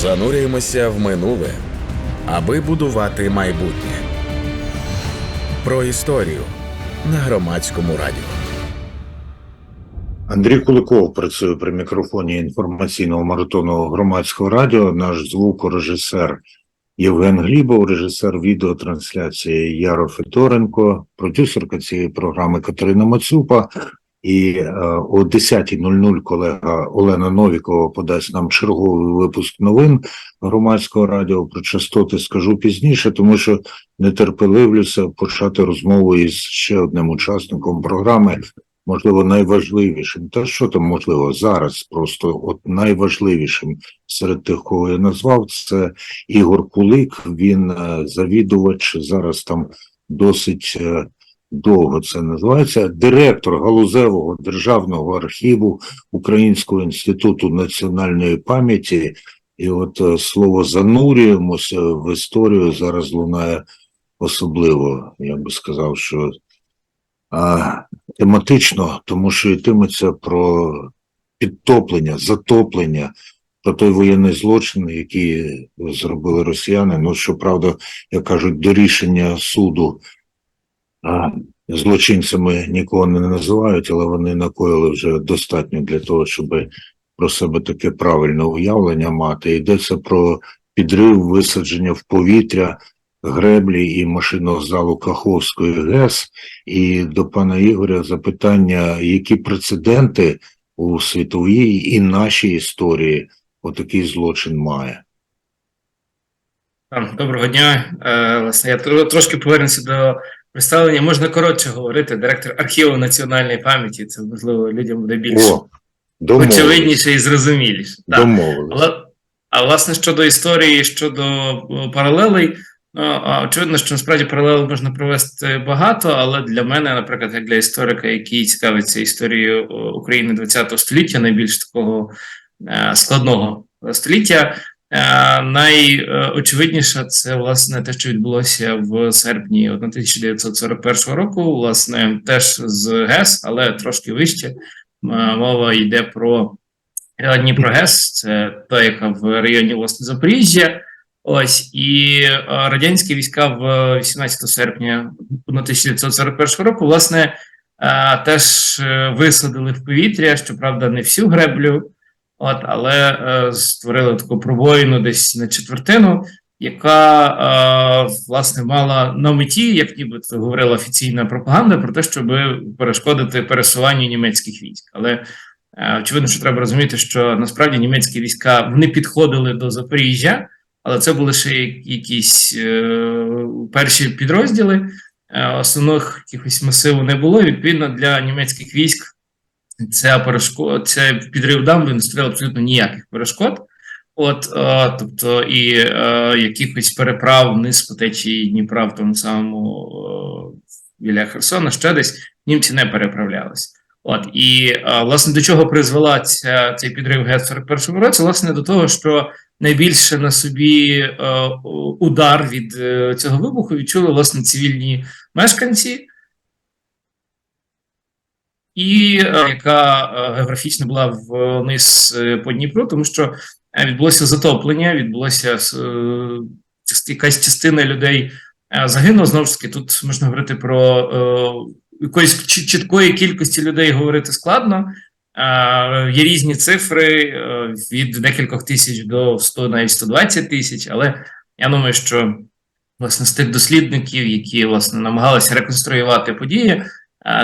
Занурюємося в минуле, аби будувати майбутнє. Про історію на громадському радіо. Андрій Куликов працює при мікрофоні інформаційного маратону громадського радіо. Наш звукорежисер Євген Глібов, режисер відеотрансляції Яро Федоренко, продюсерка цієї програми Катерина Мацюпа. І е, о 10.00 колега Олена Новікова подасть нам черговий випуск новин громадського радіо. Про частоти скажу пізніше, тому що нетерпеливлюся почати розмову із ще одним учасником програми можливо, найважливішим, та що там можливо зараз, просто от найважливішим серед тих, кого я назвав, це Ігор Кулик. Він е, завідувач зараз там досить е, довго це називається. Директор галузевого державного архіву Українського інституту національної пам'яті. І от е, слово занурюємося в історію зараз лунає особливо. Я би сказав, що а, тематично, тому що йтиметься про підтоплення, затоплення, про той воєнний злочин, який зробили росіяни. Ну, щоправда, як кажуть, до рішення суду злочинцями нікого не називають, але вони накоїли вже достатньо для того, щоб про себе таке правильне уявлення мати. Йдеться про підрив, висадження в повітря греблі і машинного залу Каховської ГЕС. І до пана Ігоря запитання, які прецеденти у світовій і нашій історії отакий злочин має. Доброго дня. Е, Власне, я трошки повернуся до представлення. Можна коротше говорити. Директор архіву національної пам'яті. Це можливо людям буде більш О, очевидніше і зрозуміліше. Так. Але, а власне щодо історії, щодо паралелей, ну, очевидно, що насправді паралелей можна провести багато, але для мене, наприклад, як для історика, який цікавиться історією України ХХ століття, найбільш такого е, складного століття, найочевидніше це власне те, що відбулося в серпні 1941 року, власне, теж з ГЕС, але трошки вище. Мова йде про Е, Дніпрогес, це та, яка в районі власне Запоріжжя. Ось і е, радянські війська в 18 серпня 1941 року, власне, е, теж е, висадили в повітря, щоправда, не всю греблю, от, але е, створили таку пробоїну десь на четвертину, яка е, власне мала на меті, як нібито говорила офіційна пропаганда, про те, щоб перешкодити пересуванню німецьких військ. Але Е, Очевидно, що треба розуміти, що насправді німецькі війська вони підходили до Запоріжжя, але це були ще якісь е, перші підрозділи. Е, основних якихось масиву не було. Відповідно, для німецьких військ це перешкод, це підрив дамби не створив абсолютно ніяких перешкод. От, е, тобто, і е, якихось переправ вниз по течії Дніпра в тому самому е, біля Херсона, ще десь німці не переправлялися. От і е, власне до чого призвела ця цей підрив ГЕС в 41-му році? Власне до того, що найбільше на собі е, удар від е, цього вибуху відчули власне цивільні мешканці, і е, яка е, географічно була вниз е, по Дніпру, тому що відбулося затоплення, відбулося якась частина людей загинула. Знову ж таки, тут можна говорити про якоїсь чіткої кількості людей говорити складно. Є різні цифри від декількох тисяч до 100, навіть 120 тисяч, але я думаю, що власне з тих дослідників, які власне намагалися реконструювати події,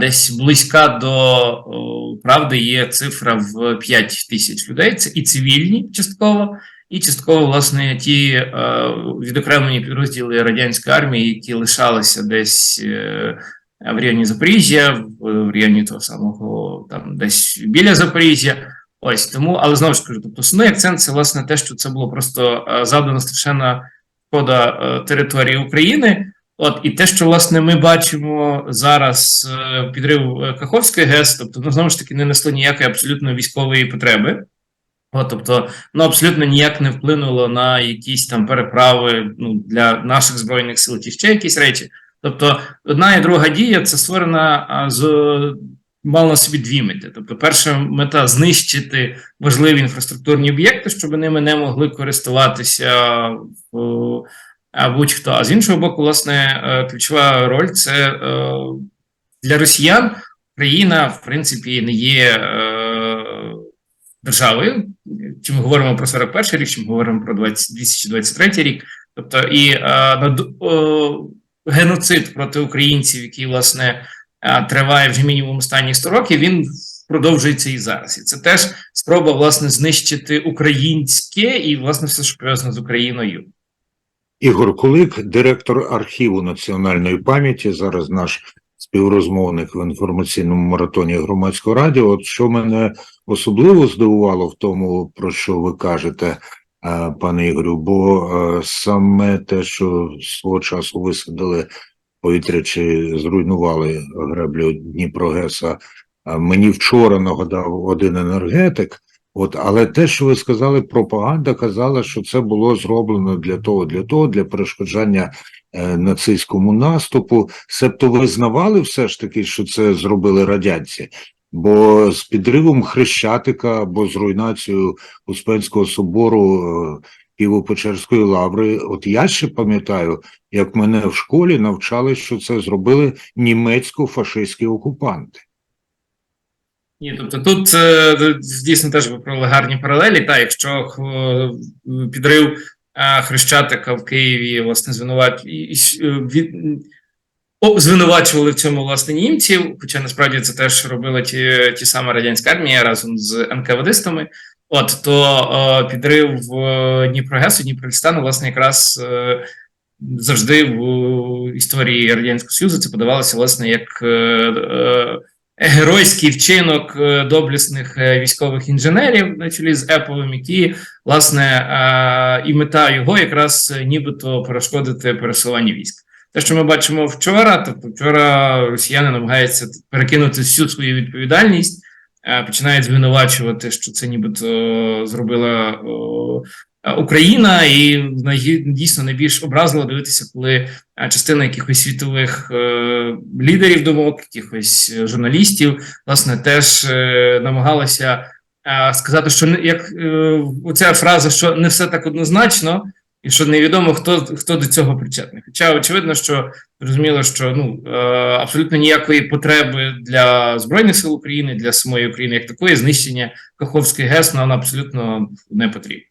десь близька до правди є цифра в 5 тисяч людей. Це і цивільні частково, і частково, власне, ті е, відокремлені підрозділи радянської армії, які лишалися десь. е, в районі Запоріжжя, в, районі того самого там десь біля Запоріжжя. Ось тому, але знову ж кажу, тобто основний акцент це власне те, що це було просто е, завдана страшенна шкода території України. От і те, що власне ми бачимо зараз е, підрив е, Каховської ГЕС, тобто ну, знову ж таки не несло ніякої абсолютно військової потреби. От, тобто, ну абсолютно ніяк не вплинуло на якісь там переправи ну, для наших збройних сил чи ще якісь речі. Тобто, одна і друга дія це створена з мав на собі дві мети. Тобто, перша мета знищити важливі інфраструктурні об'єкти, щоб ними не могли користуватися в, будь-хто. А з іншого боку, власне, е, ключова роль це е, для росіян. Країна, в принципі, не є е, державою. Чи ми говоримо про 41 рік, чи ми говоримо про 20, 2023 рік. Тобто, і над, геноцид проти українців, який власне триває вже мінімум останні 100 років, він продовжується і зараз. І це теж спроба власне знищити українське і власне все, що пов'язано з Україною. Ігор Кулик, директор архіву національної пам'яті, зараз наш співрозмовник в інформаційному маратоні громадського радіо. От що мене особливо здивувало в тому, про що ви кажете, е, пане Ігорю, бо е, саме те, що свого часу висадили повітря чи зруйнували греблю Дніпрогеса, е, мені вчора нагадав один енергетик. От, але те, що ви сказали, пропаганда казала, що це було зроблено для того, для того, для перешкоджання е, нацистському наступу. Себто визнавали все ж таки, що це зробили радянці. Бо з підривом Хрещатика або з руйнацією Успенського собору е, Києво-Печерської лаври, от я ще пам'ятаю, як мене в школі навчали, що це зробили німецько-фашистські окупанти. Ні, тобто тут е, дійсно теж ви провели гарні паралелі. Та якщо е, підрив е, Хрещатика в Києві, власне, звинуват... звинувачували в цьому власне німців, хоча насправді це теж робила ті, ті сама радянська армія разом з НКВДистами. От то підрив Дніпрогесу, Дніпрольстану, власне, якраз завжди в історії Радянського Союзу це подавалося, власне, як геройський вчинок е, доблесних е, військових інженерів на чолі з Еповим, які, власне, е, і мета його якраз нібито перешкодити пересуванню військ. Те, що ми бачимо вчора, тобто вчора росіяни намагаються перекинути всю свою відповідальність, починають звинувачувати, що це нібито зробила Україна, і дійсно найбільш образливо дивитися, коли частина якихось світових е, лідерів думок, якихось е, журналістів, власне, теж е, намагалася сказати, що не як оця фраза, що не все так однозначно, і що невідомо хто хто до цього причетний. Хоча очевидно, що зрозуміло, що ну абсолютно ніякої потреби для збройних сил України, для самої України, як такої, знищення Каховської ГЕС, воно абсолютно не потрібно.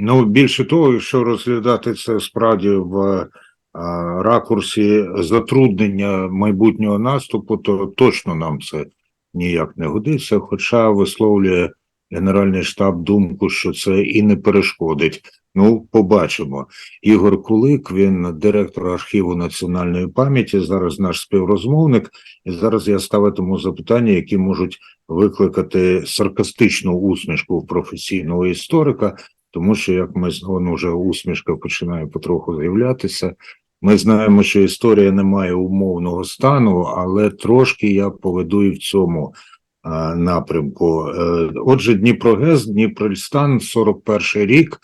Ну, більше того, якщо розглядати це справді в а, ракурсі затруднення майбутнього наступу, то точно нам це ніяк не годиться. Хоча висловлює Генеральний штаб думку, що це і не перешкодить. Ну, побачимо. Ігор Кулик, він директор архіву національної пам'яті, зараз наш співрозмовник. І зараз я ставитиму запитання, які можуть викликати саркастичну усмішку професійного історика тому що як ми воно вже усмішка починає потроху з'являтися. Ми знаємо, що історія не має умовного стану, але трошки я поведу і в цьому а, напрямку. Е, Отже, Дніпрогес, Дніпрольстан, 41 рік,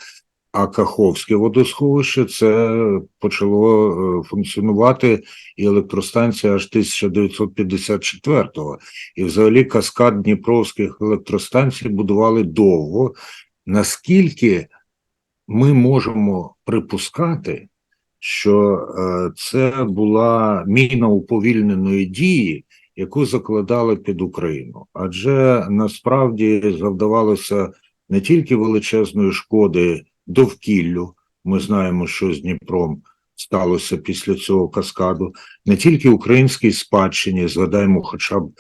а Каховське водосховище це почало е, функціонувати і електростанція аж 1954-го. І взагалі каскад дніпровських електростанцій будували довго наскільки ми можемо припускати, що е, це була міна уповільненої дії, яку закладали під Україну, адже насправді завдавалося не тільки величезної шкоди довкіллю. Ми знаємо, що з Дніпром сталося після цього каскаду, не тільки українській спадщині, згадаємо, хоча б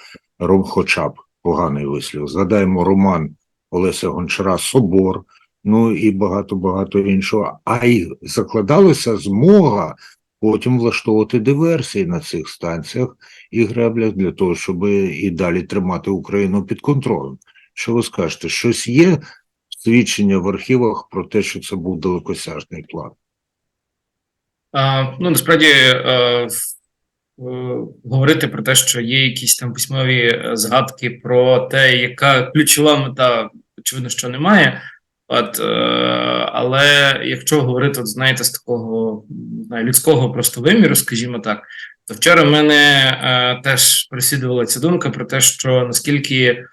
хоча б поганий вислів, згадаємо роман Олеся Гончара Собор, ну і багато-багато іншого. А й закладалася змога потім влаштовувати диверсії на цих станціях і греблях для того, щоб і далі тримати Україну під контролем. Що ви скажете? Щось є свідчення в архівах про те, що це був далекосяжний план? А, ну, насправді е, в- е, говорити про те, що є якісь там письмові е, згадки про те, яка ключова мета, очевидно, що немає. От, е, але якщо говорити, от, знаєте, з такого не знаю, людського просто виміру, скажімо так, то вчора в мене е, теж переслідувала ця думка про те, що наскільки е,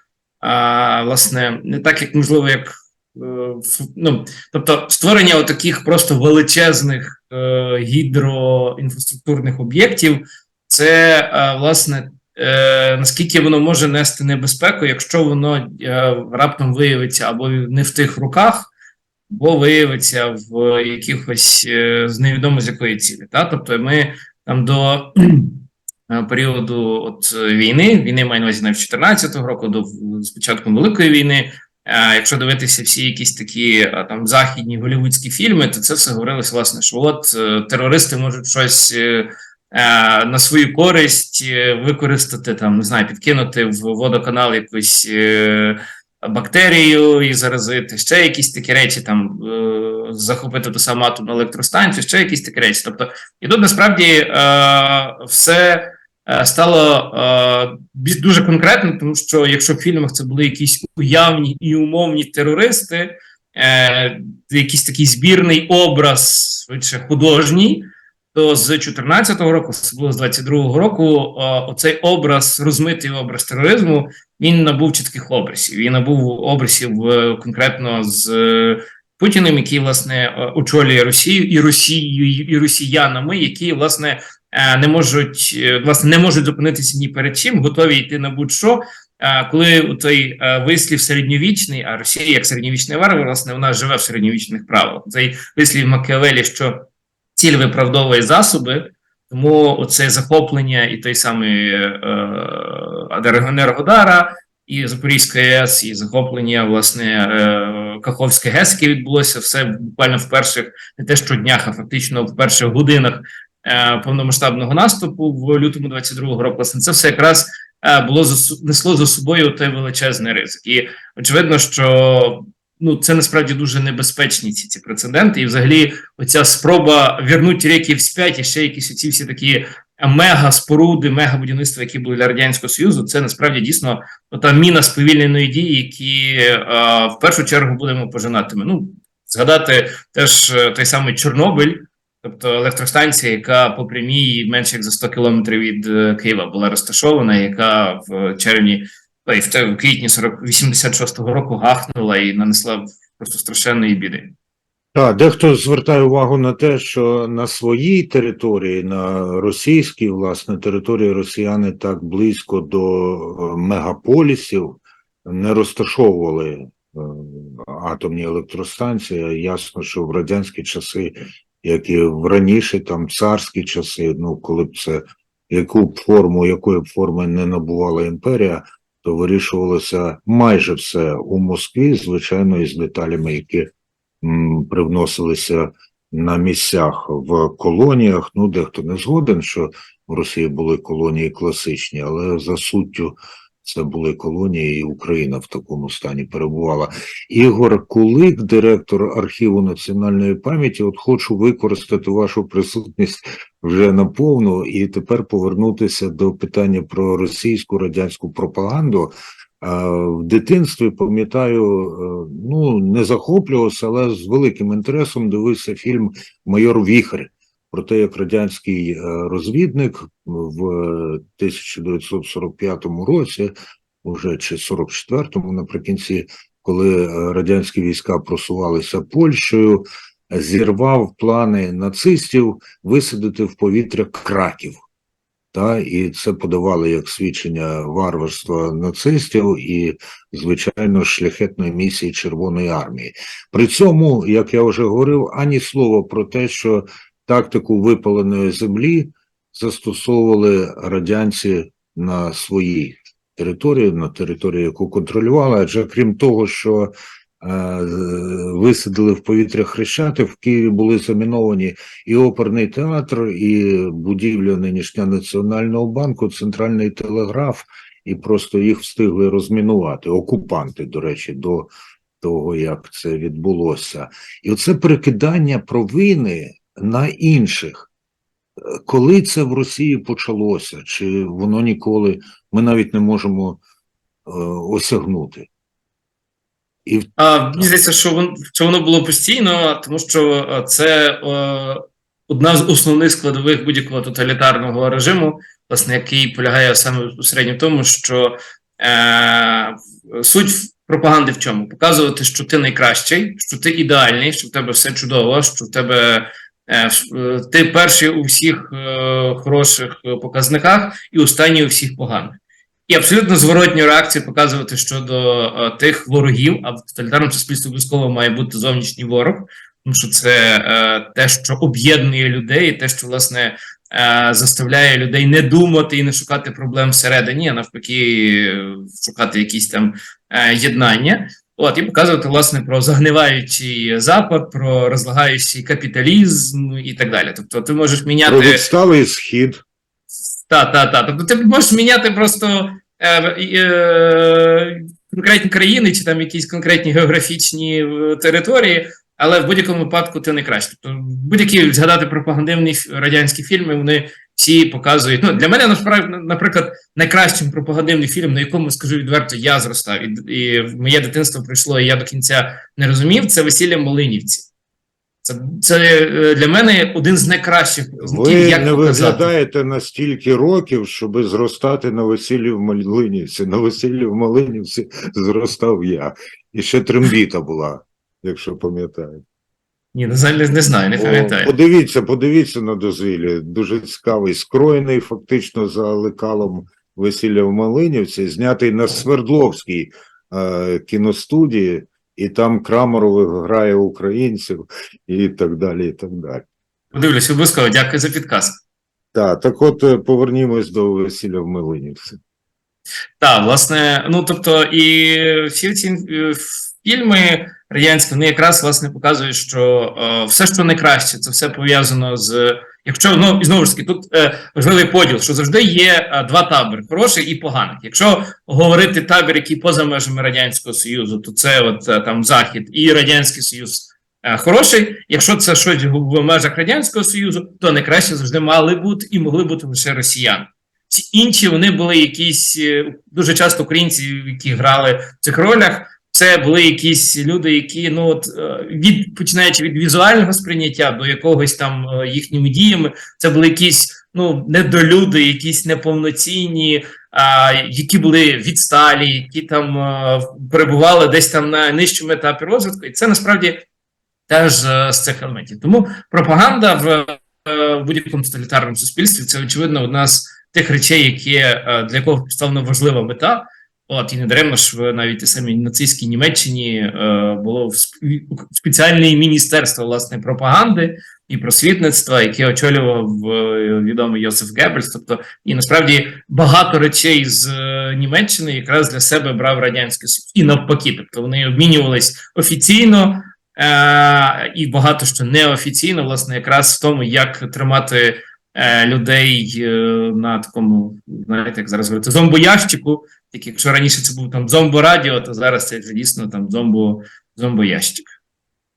власне не так, як можливо, як е, ну, тобто створення таких просто величезних е, гідроінфраструктурних об'єктів, це е, власне е, наскільки воно може нести небезпеку, якщо воно е, раптом виявиться або не в тих руках, або виявиться в якихось е, невідомо з якої цілі. Та? Тобто ми там до періоду от війни, війни маю на увазі навіть 14 року, до з початком Великої війни. Якщо дивитися всі якісь такі там західні голівудські фільми, то це все говорилось, власне, що от терористи можуть щось на свою користь е, використати, там, не знаю, підкинути в водоканал якусь е, бактерію і заразити, ще якісь такі речі, там е, захопити ту саму атомну електростанцію, ще якісь такі речі. Тобто, і тут насправді е, все е, стало е, дуже конкретно, тому що якщо в фільмах це були якісь уявні і умовні терористи, е, якийсь такий збірний образ, швидше художній, то з 14-го року, особливо з 22-го року, е, оцей образ, розмитий образ тероризму, він набув чітких образів. Він набув образів е, конкретно з е, Путіним, який власне очолює Росію і Росією і росіянами, які власне не можуть власне не можуть зупинитися ні перед чим, готові йти на будь-що. Коли той вислів середньовічний, а Росія як середньовічний варвар, власне, вона живе в середньовічних правилах. Цей вислів Макіавелі, що ціль виправдовує засоби, тому оце захоплення і той самий е, Енергодара, і Запорізької АЕС, і захоплення власне е, Каховської ГЕС, яке відбулося все буквально в перших не те що днях, а фактично в перших годинах е, повномасштабного наступу в лютому 22-го року. Власне, це все якраз е, було несло за собою той величезний ризик. І очевидно, що ну це насправді дуже небезпечні ці ці прецеденти, і взагалі оця спроба вернути ріки вспять і ще якісь оці всі такі мега споруди, мега будівництва, які були для радянського союзу, це насправді дійсно та міна сповільненої дії, які е, в першу чергу будемо пожинатими. Ну згадати теж е, той самий Чорнобиль, тобто електростанція, яка по прямій менше як за 100 кілометрів від е, Києва була розташована, яка в червні в квітні 40, 86-го року гахнула і нанесла просто страшенної біди. Так, дехто звертає увагу на те, що на своїй території, на російській, власне, території росіяни так близько до е, мегаполісів не розташовували е, атомні електростанції. Ясно, що в радянські часи, як і в раніше, там царські часи, ну коли б це яку б форму, якої б форми не набувала імперія, то вирішувалося майже все у Москві, звичайно, із деталями, які м, привносилися на місцях в колоніях. Ну, дехто не згоден, що в Росії були колонії класичні, але за суттю це були колонії, і Україна в такому стані перебувала. Ігор Кулик, директор архіву національної пам'яті. От хочу використати вашу присутність вже наповну і тепер повернутися до питання про російську радянську пропаганду. В дитинстві пам'ятаю, е, ну не захоплювався, але з великим інтересом дивився фільм Майор Віхр про те, як радянський е, розвідник в 1945 році, уже чи 44-му наприкінці, коли е, радянські війська просувалися Польщею, зірвав плани нацистів висадити в повітря краків. Та, і це подавали як свідчення варварства нацистів і, звичайно, шляхетної місії Червоної армії. При цьому, як я вже говорив, ані слова про те, що тактику випаленої землі застосовували радянці на своїй території, на території, яку контролювали. Адже крім того, що е, висадили в повітря хрещати, в Києві були заміновані і оперний театр, і будівля нинішня Національного банку, центральний телеграф, і просто їх встигли розмінувати. Окупанти, до речі, до того, як це відбулося. І оце перекидання провини на інших. Коли це в Росії почалося, чи воно ніколи ми навіть не можемо е, осягнути? І А, мені здається, що воно, що воно було постійно, тому що е, це е, одна з основних складових будь-якого тоталітарного режиму, власне, який полягає саме безпосередньо в тому, що е, суть пропаганди в чому? Показувати, що ти найкращий, що ти ідеальний, що в тебе все чудово, що в тебе ти перший у всіх е, хороших е, показниках і останній у всіх поганих. І абсолютно зворотню реакцію показувати щодо е, тих ворогів, а в тоталітарному суспільстві обов'язково має бути зовнішній ворог, тому що це е, те, що об'єднує людей, те, що власне е, заставляє людей не думати і не шукати проблем всередині, а навпаки, е, шукати якісь там е, єднання. От і показувати власне про загниваючий запад, про розлагаючий капіталізм і так далі. Тобто, ти можеш міняти про відсталий схід. та, та, та. Тобто ти можеш міняти просто е, е, конкретні країни чи там якісь конкретні географічні е, території, але в будь-якому випадку ти не краще. Тобто будь-які згадати пропагандивні радянські фільми, вони всі показують. Ну, для мене, наприклад, найкращим пропагандивний фільм, на якому, скажу відверто, я зростав, і, і моє дитинство прийшло, і я до кінця не розумів, це весілля Малинівці. Це, це е, для мене один з найкращих Ви як не показати. виглядаєте на стільки років, щоб зростати на весіллі в Малинівці. На весіллі в Малинівці зростав я. І ще трембіта була, якщо пам'ятаєте. Ні, не, знаю- не, не знаю, не пам'ятаю. Подивіться, подивіться на дозвілля. Дуже цікавий, скроєний фактично за лекалом весілля в Малинівці, знятий на Свердловській е, кіностудії, і там Крамарових грає українців, і так далі. і так далі. Подивлюсь, обов'язково, дякую за підказ. Так, так от е, повернімось до весілля в Малинівці. Так, власне, ну тобто, і всі ці е, фільми радянські, вони якраз власне показують, що е, все, що найкраще, це все пов'язано з. Якщо ну і знову ж таки, тут е, важливий поділ, що завжди є е, два табори: хороший і поганий. Якщо говорити табір, який поза межами радянського союзу, то це от е, там захід і радянський союз е, хороший. Якщо це щось в межах радянського союзу, то найкраще завжди мали бути і могли бути лише росіяни. Всі інші вони були якісь е, дуже часто українці, які грали в цих ролях. Це були якісь люди, які ну от е, від починаючи від візуального сприйняття до якогось там е, їхніми діями, це були якісь ну недолюди, якісь неповноцінні, а, які були відсталі, які там е, перебували десь там на нижчому етапі розвитку, і це насправді теж з цих елементів. Тому пропаганда в, в будь-якому тоталітарному суспільстві це очевидно одна з тих речей, які для якого поставлена важлива мета. От і не даремно ж навіть і самій нацистській Німеччині е, було спеціальне міністерство власне пропаганди і просвітництва, яке очолював е, відомий Йосиф Геббельс. Тобто, і насправді багато речей з е, Німеччини якраз для себе брав радянський Союз і навпаки. Тобто вони обмінювались офіційно е, і багато що неофіційно, власне, якраз в тому, як тримати людей е, на такому, знаєте, як зараз говорити, зомбоящику. Тільки якщо раніше це був там зомборадіо, то зараз це вже дійсно там зомбо, зомбоящик.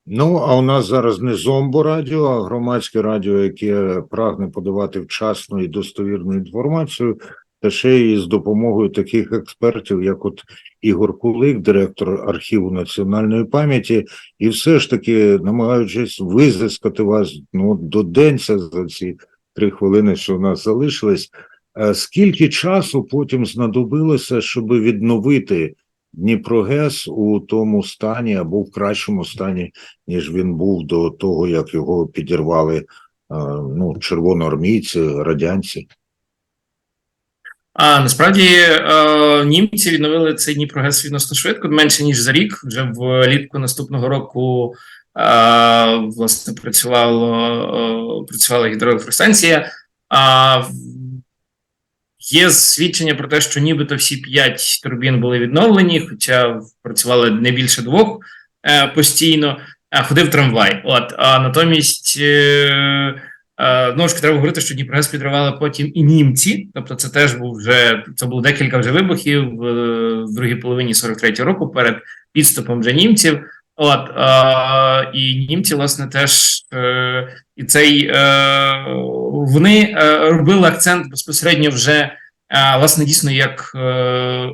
Ну, а у нас зараз не зомбо-радіо, а громадське радіо, яке прагне подавати вчасну і достовірну інформацію, та ще й з допомогою таких експертів, як от Ігор Кулик, директор архіву національної пам'яті, і все ж таки намагаючись визискати вас ну, до денця за ці три хвилини, що у нас залишились. е, Скільки часу потім знадобилося, щоб відновити Дніпрогес у тому стані або в кращому стані, ніж він був до того, як його підірвали е, ну, червоноармійці, радянці. А насправді е, німці відновили цей Дніпрогес відносно швидко, менше ніж за рік. Вже влітку наступного року власне працювало, е, працювала гідроелектростанція. А є свідчення про те, що нібито всі п'ять турбін були відновлені, хоча працювали не більше двох е, постійно. А ходив трамвай. От а натомість. Е, Е, Знову ж треба говорити, що Дніпрогес підривали потім і німці. Тобто, це теж був вже це було декілька вже вибухів е, в другій половині 43-го року перед підступом вже німців. От е, і німці, власне, теж е, і цей е, вони е, робили акцент безпосередньо вже а, власне, дійсно як е,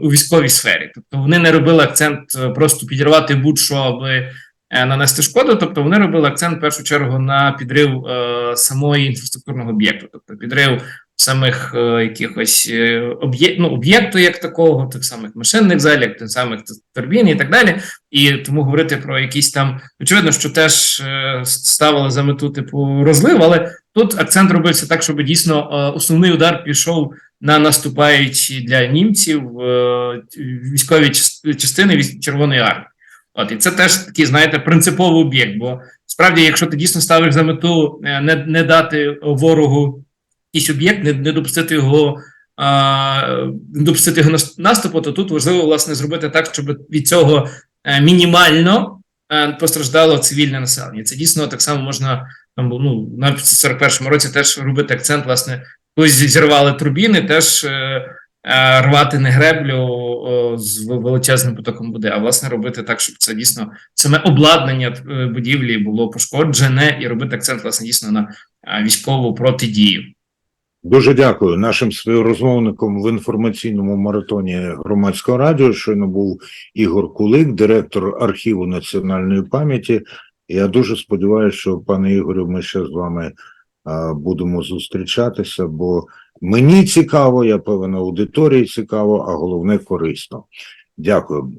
у військовій сфері. Тобто вони не робили акцент е, просто підірвати будь-що, аби е, нанести шкоду. Тобто вони робили акцент в першу чергу на підрив е, самої інфраструктурного об'єкту, тобто підрив самих е, якихось е, ну, об'єкту, як такого, тих самих машинних залів, тих самих турбін і так далі. І тому говорити про якісь там очевидно, що теж е, ставили за мету типу розлив, але тут акцент робився так, щоб дійсно е, основний удар пішов на наступаючі для німців військові частини військ- Червоної армії. От і це теж такий, знаєте, принциповий об'єкт. Бо справді, якщо ти дійсно ставиш за мету не, не дати ворогу якийсь об'єкт, не, не допустити його. а, Не допустити його наступу, то тут важливо власне зробити так, щоб від цього е, мінімально е, постраждало цивільне населення. Це дійсно так само можна там ну на 41-му році теж робити акцент, власне, коли зірвали турбіни, теж е, рвати не греблю з величезним потоком води, а власне робити так, щоб це дійсно саме обладнання будівлі було пошкоджене, і робити акцент власне дійсно на військову протидію. Дуже дякую нашим співрозмовникам в інформаційному маратоні громадського радіо. Щойно був Ігор Кулик, директор архіву національної пам'яті. Я дуже сподіваюся, що пане Ігорю, ми ще з вами будемо зустрічатися, бо мені цікаво, я певен, аудиторії цікаво, а головне корисно. Дякую.